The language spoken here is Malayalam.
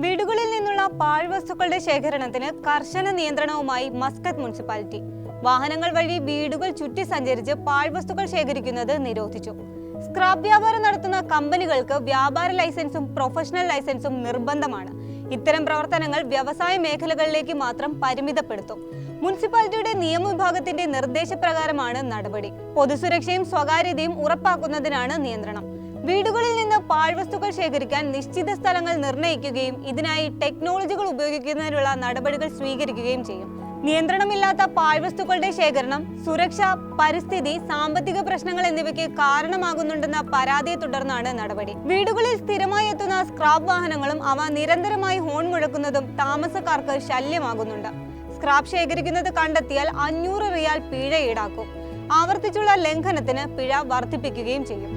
വീടുകളിൽ നിന്നുള്ള പാഴ്വസ്തുക്കളുടെ ശേഖരണത്തിന് കർശന നിയന്ത്രണവുമായി മസ്കത്ത് മുനിസിപ്പാലിറ്റി. വാഹനങ്ങൾ വഴി വീടുകൾ ചുറ്റി സഞ്ചരിച്ച് പാഴ്വസ്തുക്കൾ ശേഖരിക്കുന്നത് നിരോധിച്ചു. സ്ക്രാപ്പ് വ്യാപാരം നടത്തുന്ന കമ്പനികൾക്ക് വ്യാപാര ലൈസൻസും പ്രൊഫഷണൽ ലൈസൻസും നിർബന്ധമാണ്. ഇത്തരം പ്രവർത്തനങ്ങൾ വ്യവസായ മേഖലകളിലേക്ക് മാത്രം പരിമിതപ്പെടുത്തും. മുനിസിപ്പാലിറ്റിയുടെ നിയമവിഭാഗത്തിന്റെ നിർദ്ദേശപ്രകാരമാണ് നടപടി. പൊതുസുരക്ഷയും സ്വകാര്യതയും ഉറപ്പാക്കുന്നതിനാണ് നിയന്ത്രണം. വീടുകളിൽ നിന്ന് പാഴ്വസ്തുക്കൾ ശേഖരിക്കാൻ നിശ്ചിത സ്ഥലങ്ങൾ നിർണയിക്കുകയും ഇതിനായി ടെക്നോളജികൾ ഉപയോഗിക്കുന്നതിനുള്ള നടപടികൾ സ്വീകരിക്കുകയും ചെയ്യും. നിയന്ത്രണമില്ലാത്ത പാഴ്വസ്തുക്കളുടെ ശേഖരണം സുരക്ഷ പരിസ്ഥിതി സാമ്പത്തിക പ്രശ്നങ്ങൾ എന്നിവയ്ക്ക് കാരണമാകുന്നുണ്ടെന്ന പരാതിയെ തുടർന്നാണ് നടപടി. വീടുകളിൽ സ്ഥിരമായി എത്തുന്ന സ്ക്രാപ്പ് വാഹനങ്ങളും അവ നിരന്തരമായി ഹോൺ മുഴക്കുന്നതും താമസക്കാർക്ക് ശല്യമാകുന്നുണ്ട്. സ്ക്രാപ്പ് ശേഖരിക്കുന്നത് കണ്ടെത്തിയാൽ അഞ്ഞൂറ് റിയാൽ പിഴ ഈടാക്കും. ആവർത്തിച്ചുള്ള ലംഘനത്തിന് പിഴ വർദ്ധിപ്പിക്കുകയും ചെയ്യും.